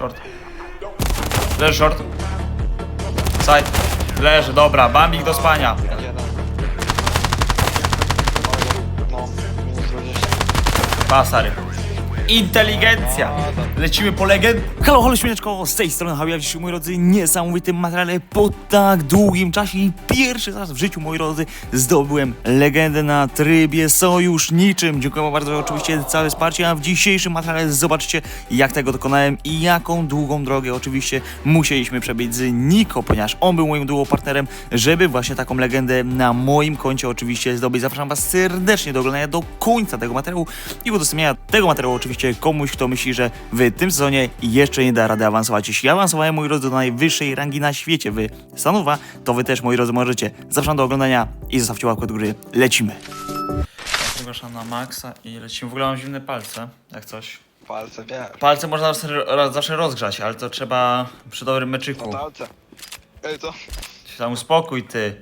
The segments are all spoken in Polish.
Short. Leży short. Side. Leży, dobra. Bambik do spania. Jeden. No, minus 20. Pa. Inteligencja. Lecimy po legend. Halo, halo śmieszko, z tej strony Hałja, dzisiaj moi drodzy, niesamowitym materiale po tak długim czasie i pierwszy raz w życiu, moi drodzy, zdobyłem legendę na trybie sojuszniczym. Dziękuję bardzo oczywiście za całe wsparcie, a w dzisiejszym materiale zobaczcie jak tego dokonałem i jaką długą drogę oczywiście musieliśmy przebyć z Niko, ponieważ on był moim duo partnerem, żeby właśnie taką legendę na moim koncie oczywiście zdobyć. Zapraszam was serdecznie do oglądania do końca tego materiału i udostępniania tego materiału oczywiście komuś, kto myśli, że w tym sezonie jeszcze nie da rady awansować. Jeśli ja awansowałem, moi drodzy, do najwyższej rangi na świecie w Stanowa, to wy też, moi drodzy, możecie. Zapraszam do oglądania i zostawcie łapkę do góry. Lecimy. Przepraszam na maksa i lecimy. W ogóle mam zimne palce, jak coś. Palce, wiesz. Palce można zawsze, zawsze rozgrzać, ale to trzeba przy dobrym meczyku. Na talce. Ej, to... Się tam uspokój, ty.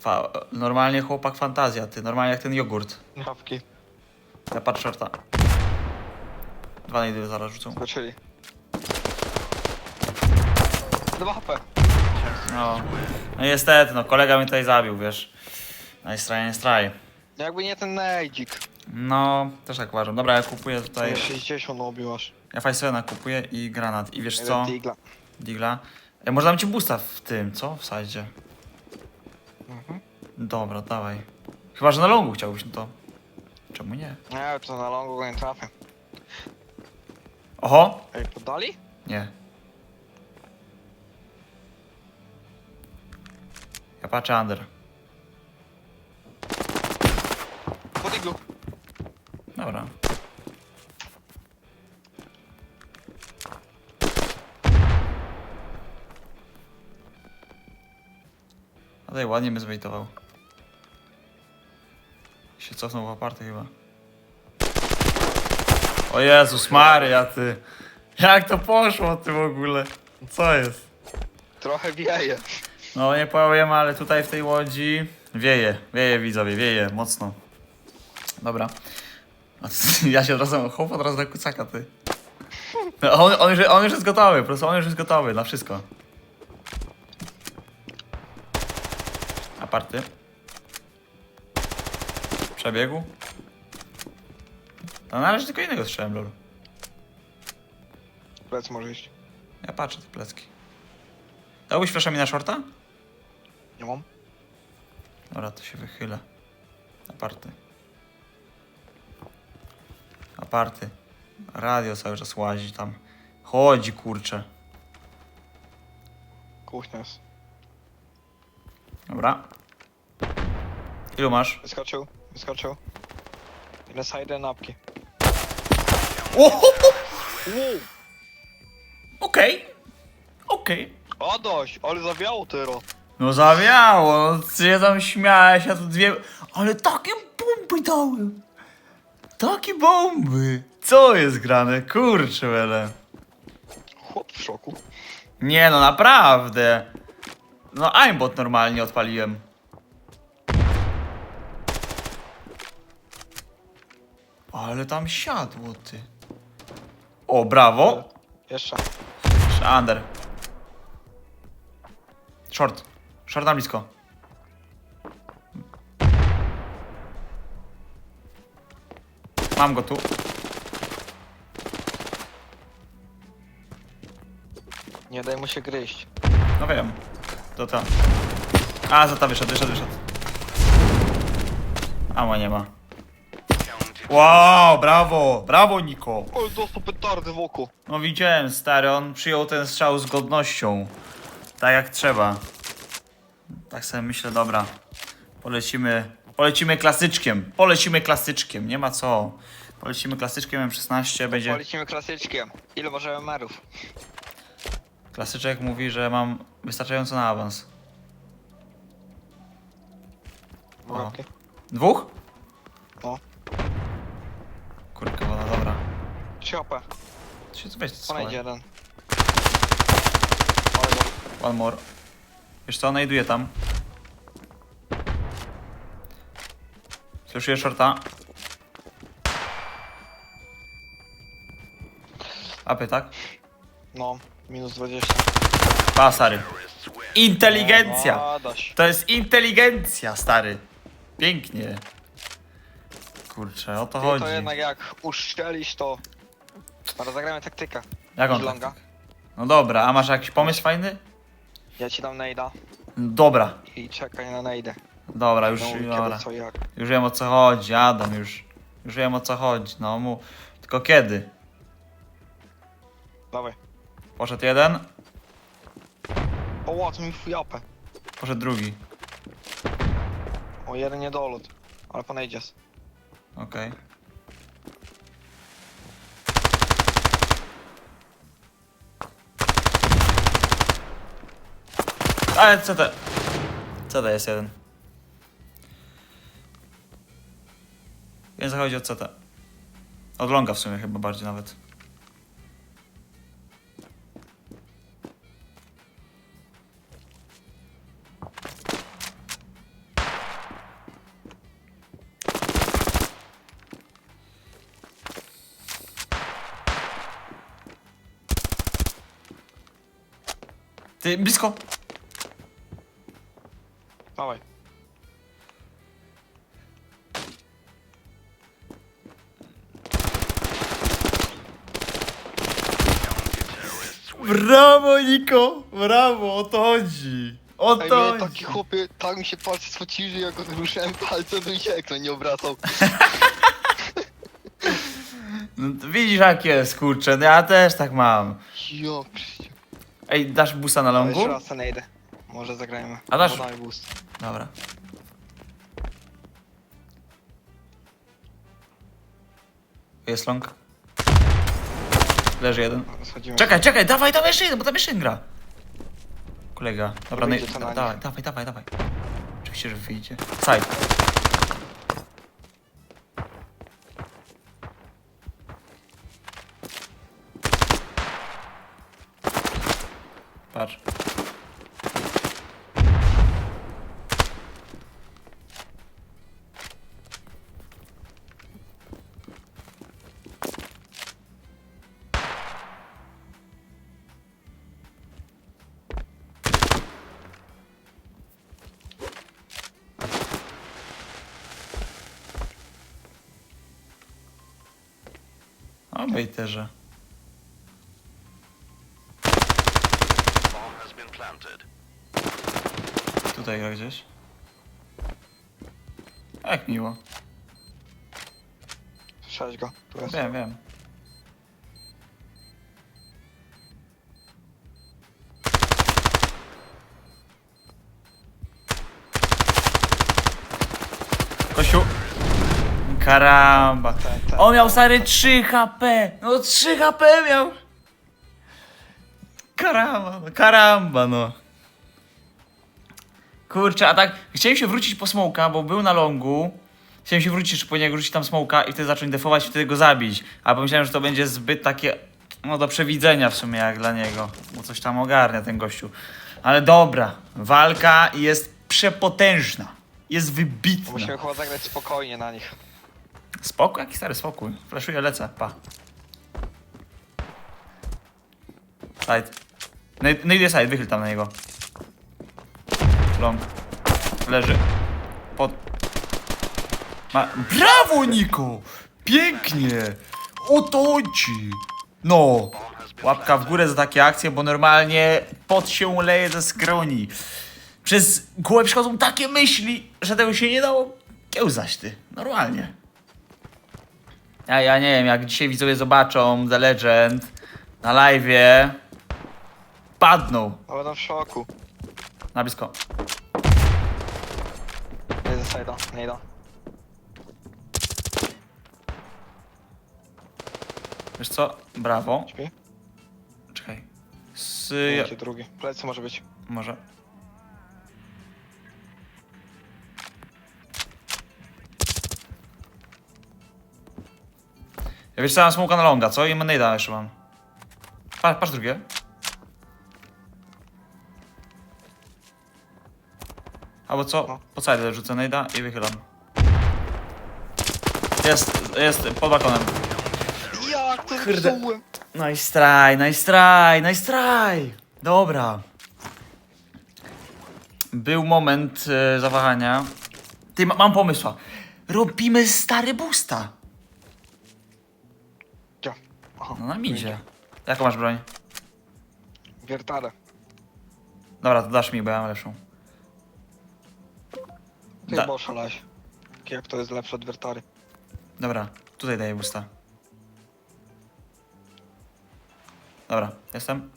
Fa normalnie chłopak fantazja, ty. Normalnie jak ten jogurt. Łapki. Ja patrzę shorta. Dwa na jeden zaraz rzucą. Skoczyli. Dwa HP. No. no niestety, no kolega mnie tutaj zabił, wiesz. Nice try, nice try. Jakby nie ten nejdzik. No, też tak uważam. Dobra, ja kupuję tutaj... Tutaj 60 obił aż. Ja Fajsena kupuję i granat. I wiesz co? Digla. Digla. Ja może dam ci boosta w tym, co? W sajdzie. Mhm. Dobra, dawaj. Chyba, że na longu chciałbyś, no to... Czemu nie? Nie, to na longu go nie trafię. Oho! Ej, podali? Nie. Ja patrzę under. Po diglu. Dobra. A tutaj ładnie mnie zbejtował. Się cofnął w aparty chyba. O Jezus Maria, ty. Jak to poszło, ty w ogóle? Co jest? Trochę wieje. No nie powiem, ale tutaj w tej łodzi wieje, wieje widzowie, wieje mocno. Dobra. Ja się od razu, chłop od razu na kucaka, ty. No, On, on, już, on już jest gotowy, po prostu on już jest gotowy na wszystko. Aparty. Przebiegł. No na razie tylko innego strzałem, lol. Plec może iść. Ja patrzę te plecki. Dałbyś flasza mi na shorta? Nie mam. Dobra, to się wychylę. Aparty. Aparty. Radio cały czas łazi tam. Chodzi, kurczę. Kuchnia jest. Dobra. Ilu masz? Wyskoczył. Wyskoczył. Ile side napki. Okej. Okej. Dość, ale zawiało tyro. No zawiało, no co się tam śmiałeś, ja tu dwie... Ale takie bomby dałem. Takie bomby. Co jest grane? Kurczę, wele. Chłop w szoku. Nie no, naprawdę. No aimbot normalnie odpaliłem. Ale tam siadło, ty. O, brawo. Jeszcze. Under. Short. Short na blisko. Mam go tu. Nie daj mu się gryźć. No wiem. To tam. A, za to wyszedł, wyszedł, wyszedł. Amo nie ma. Wow, brawo, brawo Niko. O, dostał petardy w oko. No widziałem, stary, on przyjął ten strzał z godnością. Tak jak trzeba. Tak sobie myślę, dobra. Polecimy, polecimy klasyczkiem. Polecimy klasyczkiem, nie ma co. Polecimy klasyczkiem M16, będzie... Polecimy klasyczkiem. Ile możemy merów? Klasyczek mówi, że mam wystarczająco na awans. O. Łapki. Dwóch? No. Kurka, woda, dobra. 3 HP. To się weź, schowaj. jeden. Ale go. One more. Wiesz co, znajduję tam. Słyszysz shorta. Apy, tak? No, minus 20. Pa, stary. Inteligencja! No. To jest inteligencja, stary. Pięknie. Kurczę, o to chodzi. to jednak jak uszczelisz to... Ale zagramy taktykę. Jaką Idź longa. taktykę? No dobra, a masz jakiś pomysł fajny? Ja ci dam nejda Dobra, i czekaj na nejdę. dobra, już, No, kiedy dobra. co jak. Już wiem o co chodzi, Adam, już. Już wiem o co chodzi, no mu. Tylko kiedy? Dawaj. Poszedł jeden, O, mi fujapę. poszedł drugi. O, jeden niedolot. Ale ponejdziesz. Okej. Ale co to? Co to jest jeden? Nie zachodzi od CT. Od w sumie chyba bardziej nawet. Blisko! Dawaj. Brawo, Niko! Brawo, o to chodzi! O Ej, to mnie taki chłopie, tak mi się palce spociły, że jak ruszałem palce, to mi się ekran nie obracał. No, to widzisz jak jest, kurczę, no ja też tak mam. Jo, przecież. Ej, dasz busa na longu? Jeszcze raz ten nejdę. Może zagrajmy. A dasz- No, daj boost. Dobra. Jest long. Leży jeden. Schodzimy. Czekaj, czekaj, dawaj, dawaj jeszcze jeden, bo tam jeszcze jeden gra. Kolega. Dobra, no, i- Wyjdzie to na dawaj, nich. dawaj, dawaj, dawaj. Oczywiście, że wyjdzie. Side. Patrz. O, bejterze. Tutaj gra gdzieś. Jak miło. Słyszałeś go. Tu jest. Wiem, wiem. Kościół. Karamba. Ten, ten. On miał stary 3 HP. No 3 HP miał. Karamba, no karamba, no. Kurczę, a tak chciałem się wrócić po smoka, bo był na longu. Chciałem się wrócić, jeszcze powinien wrócić tam smoka i wtedy zacząć defować i wtedy go zabić. A pomyślałem, że to będzie zbyt takie, no do przewidzenia w sumie jak dla niego. Bo coś tam ogarnia ten gościu. Ale dobra, walka jest przepotężna. Jest wybitna. Musimy chyba zagrać spokojnie na nich. Spokój? Jaki stary spokój? Flaszuję, lecę, pa. Side. Idę side, wychyl tam na niego. Long. Leży. Pod... Ma... Brawo, Niko! Pięknie! O to chodzi! No! Łapka w górę za takie akcje, bo normalnie pot się leje ze skroni. Przez głowę przychodzą takie myśli, że tego się nie dało kiełzać, ty. Normalnie. Ja, ja nie wiem, jak dzisiaj widzowie zobaczą The Legend na live'ie, padną No będą w szoku. na blisko. Jest ze side'a, nejda. Wiesz co? Brawo. Śpi? Czekaj. Z... Będzie drugi. Plecy może być. Może. Ja wiesz co, mam smoka na longa, co? I Manejda jeszcze mam. Patrz, patrz drugie. Albo co? No. Po side rzucę Nejda i wychylam. Jest, jest, pod balkonem. Jak to Kurde. Zepsułem. Nice try, nice try, nice try. Dobra. Był moment e, zawahania. Ty, ma, mam pomysła. Robimy stary busta. Aha. No nam idzie. Jaką masz broń? Wiertarę. Dobra, to dasz mi, bo ja mam lepszą. Ty Da-. Jak to jest lepsze od wiertary? Dobra, tutaj daję busta. Dobra, jestem.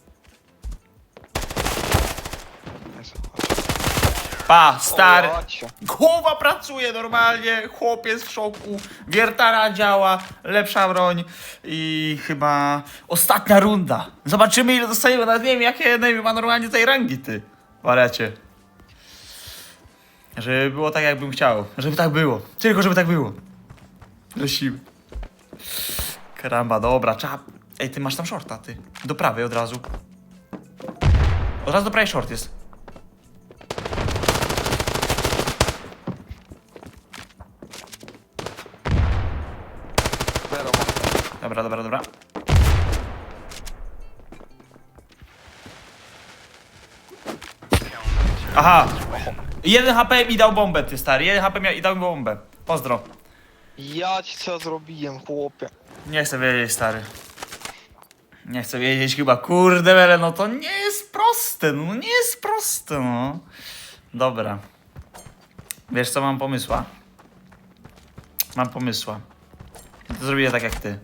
Jest. Pa, stary. O. Głowa pracuje normalnie, chłopiec w szoku, wiertara działa, lepsza broń i chyba ostatnia runda. Zobaczymy ile dostaniemy, nawet nie wiem jakie name ma normalnie tej rangi ty, wariacie. Żeby było tak jakbym chciał, żeby tak było, tylko żeby tak było. Lecimy. Karamba, dobra, trzeba... Ej, ty masz tam shorta, ty. Do prawej od razu. Od razu do prawej short jest. Zero. Dobra, dobra, dobra. Aha! Jeden HP mi dał bombę, ty stary. Jeden HP miał i dał mi bombę. Pozdro. Ja ci co zrobiłem, chłopie. Nie chcę wiedzieć, stary. Nie chcę wiedzieć chyba. Kurde, wele, no to nie jest proste, no nie jest proste, no. Dobra. Wiesz co, mam pomysła. Mam pomysła. To zrobię tak jak ty.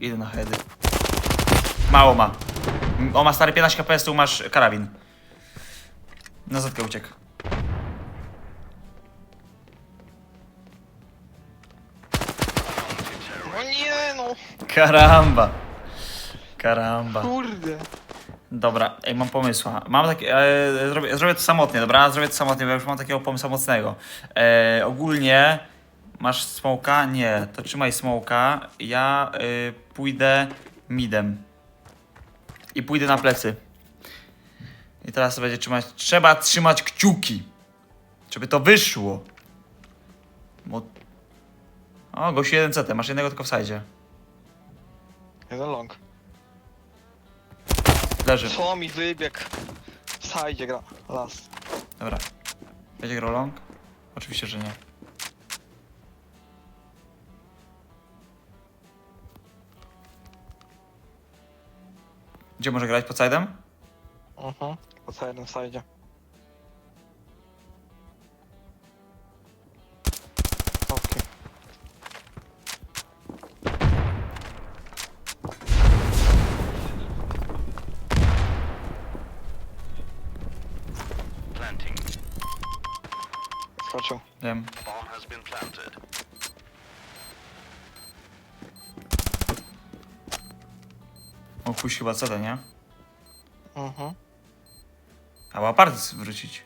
Idę na heady. Mało ma. O, ma stary 15 kps, tu masz karabin. Na zetkę uciekł. Karamba. Karamba. kurde. Dobra, ej, mam pomysła. Mam takie. E, zrobię, zrobię to samotnie, dobra? Zrobię to samotnie, bo już mam takiego pomysłu mocnego. E, ogólnie masz smoka? Nie, to trzymaj smoka. Ja e, pójdę midem. I pójdę na plecy. I teraz będzie trzymać. Trzeba trzymać kciuki. Żeby to wyszło. Bo... O, gość jeden CT, masz jednego tylko w sajdzie. Jeden long. Leży. Co mi wybiegł? W sajdzie gra. Las. Dobra. Będzie grał long? Oczywiście, że nie. Gdzie może grać? Pod side'em? Mhm. Po co jeden sajdzie. Skoczył. Wiem. O chuj chyba CD, nie? Mhm. A łapart wrócić.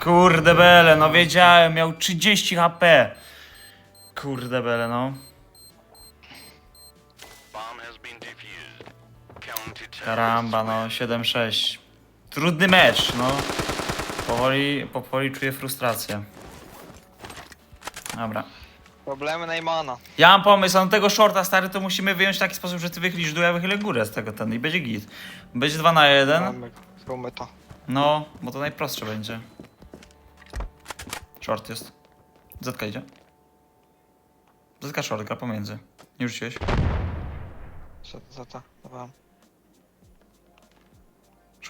Kurde bele, no wiedziałem, miał 30 HP. Kurde bele, no. Bomb has been defused. Karamba, no 7-6. Trudny mecz, no. Powoli, powoli czuję frustrację. Dobra. Problemy Neymana. Ja mam pomysł, a na tego shorta stary to musimy wyjąć w taki sposób, że ty wychylisz dół, ja wychylę górę z tego ten i będzie git. Będzie 2 na 1. Mamy, zróbmy to. No, bo to najprostsze będzie. Short jest. Zetka idzie. Zetka short, gra pomiędzy. Nie rzuciłeś? Za, za to. Dobra.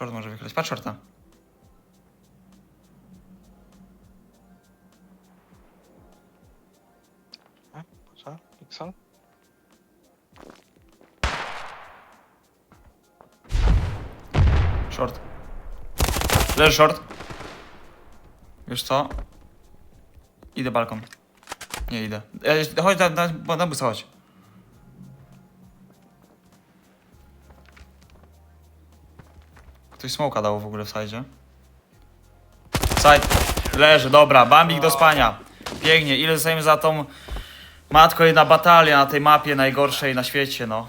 Short może wychylać. Patrz shorta. Co? Pixel? Short. Leży short. Wiesz co? Idę balkon. Nie idę. E, chodź, na, na, na busa, chodź. Ktoś smoka dał w ogóle w sajdzie. Side. Leży, dobra. Bambik do spania. Pięknie. Ile zostajemy za tą... Matko, jedna batalia na tej mapie najgorszej na świecie, no.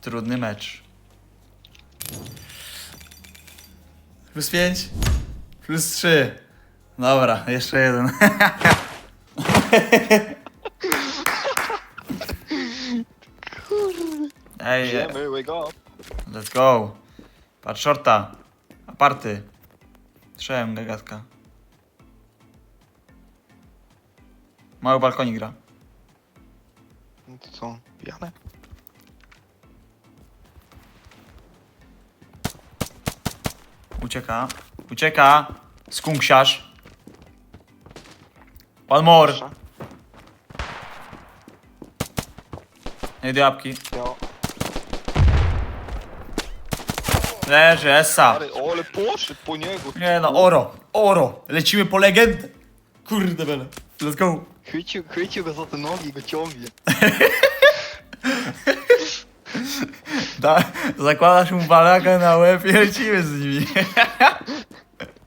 Trudny mecz. Plus pięć. Plus 3. Dobra, jeszcze jeden. Ej, ej, Idziemy, up. let's go. Patrz shorta. Aparty. Strzałem gagatka. Mały balkonik gra. No to co, pijane? Ucieka. Ucieka. Skunksiarz. One more. Nie do jabłki. Jo. Leży, Essa. Ale, ale poszedł po niego. Nie no, oro. Oro. Lecimy po legendę. Kurde bele. Let's go. Chwycił, chwycił go za te nogi i go ciągnie. Da, zakładasz mu balaga na łeb i lecimy z nimi.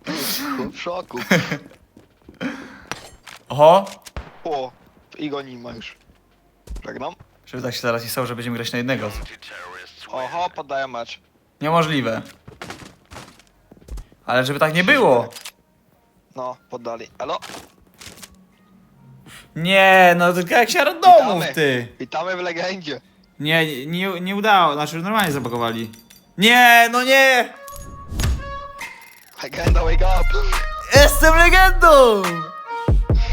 W szoku. Oho. O, i go nie ma już. Żegnam. Żeby tak się zaraz nie stało, że będziemy grać na jednego. Oho, podaję mecz. Niemożliwe. Ale żeby tak nie było. No, poddali. Elo, Nie, no to jak się randomów, Witamy. ty. witamy w legendzie. Nie, nie, nie udało, znaczy normalnie zablokowali. Nie, no nie! Legenda, wake up. Jestem legendą!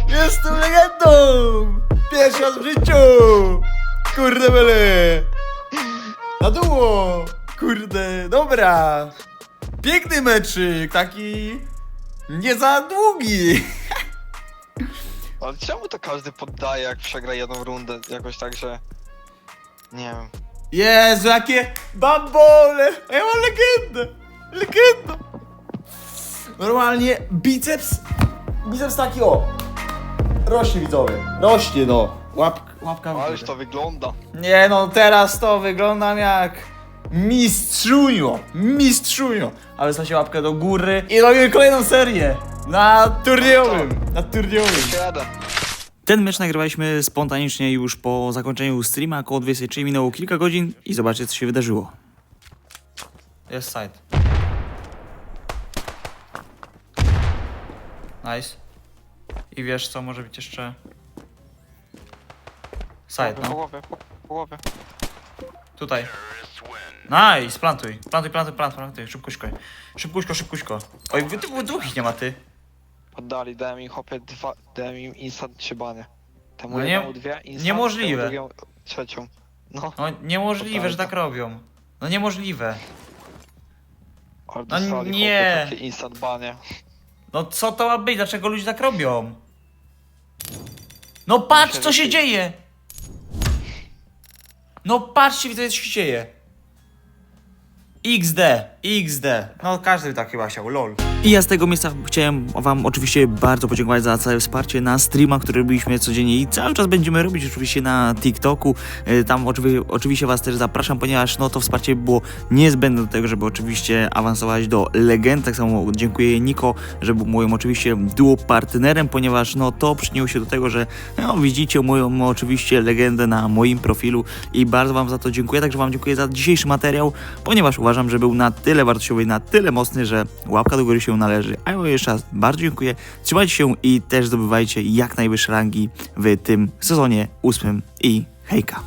Jestem legendą! Pierwszy raz w życiu! Kurde byle! Na długo! Kurde, dobra! Piękny meczyk, taki... Nie za długi! Ale czemu to każdy poddaje, jak przegra jedną rundę? Jakoś tak, że... Nie wiem. Jezu, jakie bambole! A ja mam legendę! Legenda! Normalnie biceps... Biceps taki o! Rośnie widzowie, rośnie no! Łap, łapka w górę. Ależ to wygląda. Nie no, teraz to wyglądam jak mistrzunio, mistrzunio. Ale stawcie łapkę do góry i robimy kolejną serię na turniejowym, na turniejowym. Ten mecz nagrywaliśmy spontanicznie już po zakończeniu streama, około 23 minęło kilka godzin i zobaczcie co się wydarzyło. Jest side. Nice. I wiesz co może być jeszcze? Side, no. głowie, po, po głowie. Tutaj. Nice, plantuj, plantuj, plantuj, plantuj, plantuj, szybkuśko. Szybkuśko, szybkuśko. Oj, wy tu dwóch ich nie ma, ty. Poddali, dałem im hopie dwa, dałem im instant trzybanie. Temu No nie- jednemu dwie, instant, niemożliwe. temu drugiemu trzecią. No, No niemożliwe, że tak robią. No niemożliwe. ale No dostali nie. takie instant banie. No co to ma być? Dlaczego ludzie tak robią? No patrz, co się dzieje! No patrzcie, co się dzieje. XD, XD. No każdy by tak chyba chciał, lol. I ja z tego miejsca chciałem Wam oczywiście bardzo podziękować za całe wsparcie na streamach, które robiliśmy codziennie i cały czas będziemy robić oczywiście na TikToku. E, Tam oczywi- oczywiście Was też zapraszam, ponieważ no to wsparcie było niezbędne do tego, żeby oczywiście awansować do legend. Tak samo dziękuję Niko, że był moim oczywiście duo partnerem, ponieważ no to przyczyniło się do tego, że no, widzicie moją oczywiście legendę na moim profilu i bardzo Wam za to dziękuję. Także Wam dziękuję za dzisiejszy materiał, ponieważ uważam, że był na tyle wartościowy na tyle mocny, że łapka do góry się należy. A ja jeszcze raz bardzo dziękuję. Trzymajcie się i też zdobywajcie jak najwyższe rangi w tym sezonie ósmym i hejka.